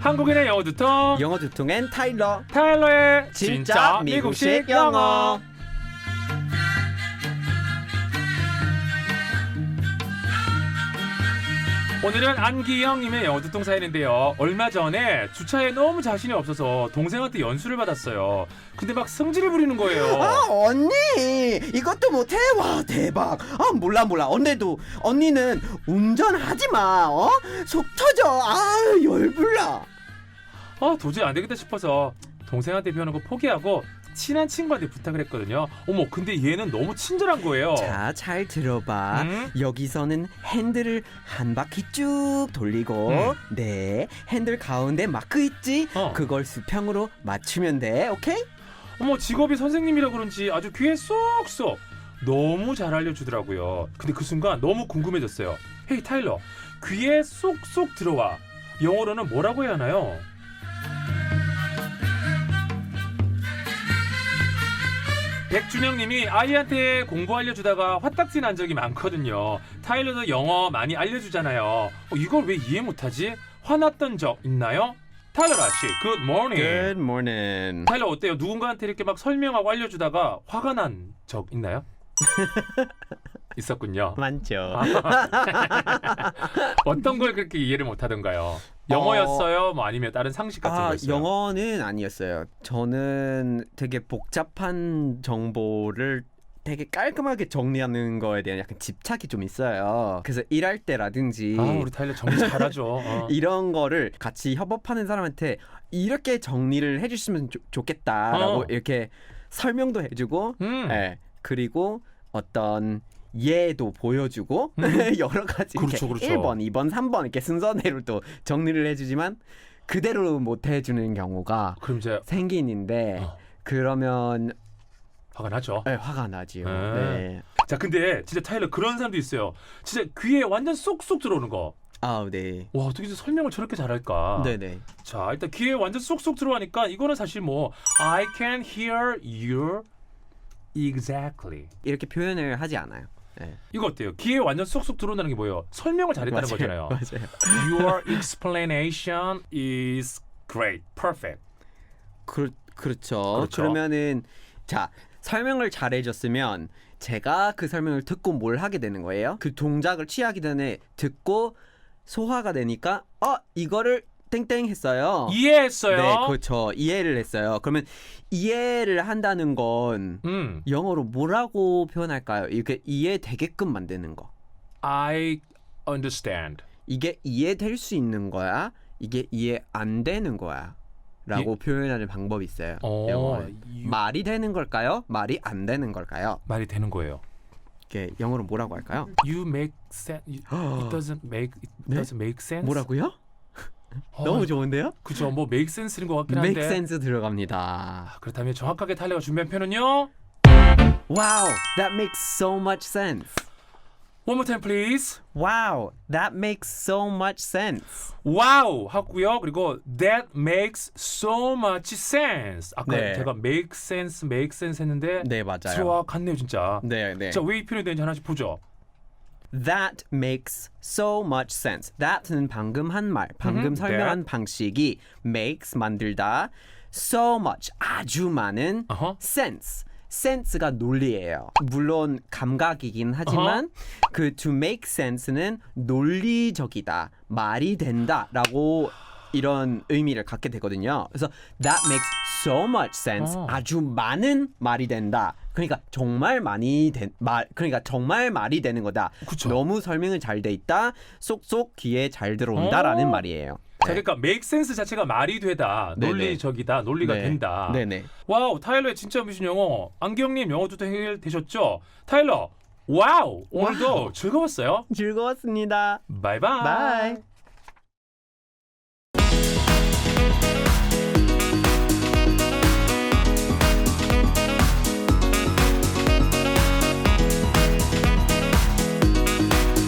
한국인의 영어 두통 영어 두통엔 타일러. 타일러의 진짜 미국식 영어. 오늘은 안기영님의 영어 두통 사연인데요. 얼마 전에 주차에 너무 자신이 없어서 동생한테 연수를 받았어요. 근데 막 성질을 부리는 거예요. 아 언니 이것도 못해 와 대박. 아 몰라 몰라. 언니도 언니는 운전하지 마. 어? 속 터져. 아 열불나. 아 도저히 안 되겠다 싶어서 동생한테 배우는 거 포기하고 친한 친구한테 부탁을 했거든요. 어머 근데 얘는 너무 친절한 거예요. 자 잘 들어봐. 음? 여기서는 핸들을 한 바퀴 쭉 돌리고 음. 네 핸들 가운데 마크 있지. 어. 그걸 수평으로 맞추면 돼. 오케이? 어머 직업이 선생님이라 그런지 아주 귀에 쏙쏙 너무 잘 알려주더라고요. 근데 그 순간 너무 궁금해졌어요. 헤이 타일러 귀에 쏙쏙 들어와 영어로는 뭐라고 해야 하나요? 백준영님이 아이한테 공부 알려주다가 화딱지 난 적이 많거든요. 타일러도 영어 많이 알려주잖아요. 어, 이걸 왜 이해 못하지? 화났던 적 있나요? 타일러 씨, good morning. Good morning. 타일러 어때요? 누군가한테 이렇게 막 설명하고 알려주다가 화가 난 적 있나요? 있었군요. 많죠. 어떤 걸 그렇게 이해를 못하던가요? 영어였어요? 뭐 아니면 다른 상식 같은 아, 거였어요? 영어는 아니었어요. 저는 되게 복잡한 정보를 되게 깔끔하게 정리하는 거에 대한 약간 집착이 좀 있어요. 그래서 일할 때라든지 아 우리 타일러 정리 잘하죠. 어. 이런 거를 같이 협업하는 사람한테 이렇게 정리를 해주시면 좋- 좋겠다라고 어. 이렇게 설명도 해주고, 음. 예. 그리고 어떤 예도 보여주고 여러 가지 음. 그렇죠, 이렇게 그렇죠. 1번, 2번, 3번 이렇게 순서대로 또 정리를 해주지만 그대로 못 해주는 경우가 그럼 이제 생기는데 어. 그러면 화가 나죠. 네, 화가 나지요. 네. 네. 자 근데 진짜 타일러 그런 사람도 있어요. 진짜 귀에 완전 쏙쏙 들어오는 거. 아, 네. 와 어떻게 설명을 저렇게 잘할까? 네네. 자 일단 귀에 완전 쏙쏙 들어가니까 이거는 사실 뭐 I can hear you exactly. 이렇게 표현을 하지 않아요. 네. 이거 어때요? 귀에 완전 쏙쏙 들어온다는 게 뭐예요? 설명을 잘했다는 거잖아요. 맞아요. Your explanation is great, perfect. 그, 그렇죠. 그렇죠. 그러면은 자 설명을 잘해줬으면 제가 그 설명을 듣고 뭘 하게 되는 거예요. 그 동작을 취하기 전에 듣고 소화가 되니까 어 이거를 땡땡 했어요. 이해했어요. 네, 그렇죠. 이해를 했어요. 그러면 이해를 한다는 건 음, 영어로 뭐라고 표현할까요? 이렇게 이해되게끔 만드는 거. I understand. 이게 이해될 수 있는 거야? 이게 이해 안 되는 거야? 라고 표현하는 방법이 있어요. 어, 영어로. you- 말이 되는 걸까요? 말이 안 되는 걸까요? 말이 되는 거예요. 이게 영어로 뭐라고 할까요? You make sense. It doesn't make it 네? doesn't make sense. 뭐라고요? 어, 너무 좋은데요? 그죠. 뭐 make sense인 것 같긴 한데. Make sense 들어갑니다. 그렇다면 정확하게 타일러가 준비한 표현은요. Wow, that makes so much sense. One more time, please. Wow, that makes so much sense. 와우 하고요. 그리고 that makes so much sense. 아까 네. 제가 make sense, make sense 했는데 네, 맞아요. 정확하네요, 진짜. 네, 네. 자, 왜 이 표현이 되는지 하나씩 보죠. That makes so much sense. That는 방금 한 말, 방금 음, 설명한 방식이 makes 만들다 so much 아주 많은 어허. sense. sense가 논리예요. 물론 감각이긴 하지만 그 to make sense는 논리적이다, 말이 된다라고 이런 의미를 갖게 되거든요. 그래서 that makes so much sense. 어. 아주 많은 말이 된다. 그러니까 정말 많이 된 말, 그러니까 정말 말이 되는 거다. 그쵸. 너무 설명이 잘 돼 있다. 쏙쏙 귀에 잘 들어온다라는 어. 말이에요. 자, 그러니까 make sense 자체가 말이 되다, 네네. 논리적이다, 논리가 네. 된다. 네네. 와우, 타일러의 진짜 미신 영어. 안경님 영어도 해결되셨죠? 타일러, 와우, 오늘도 즐거웠어요. 즐거웠습니다. 바이바이. 바이.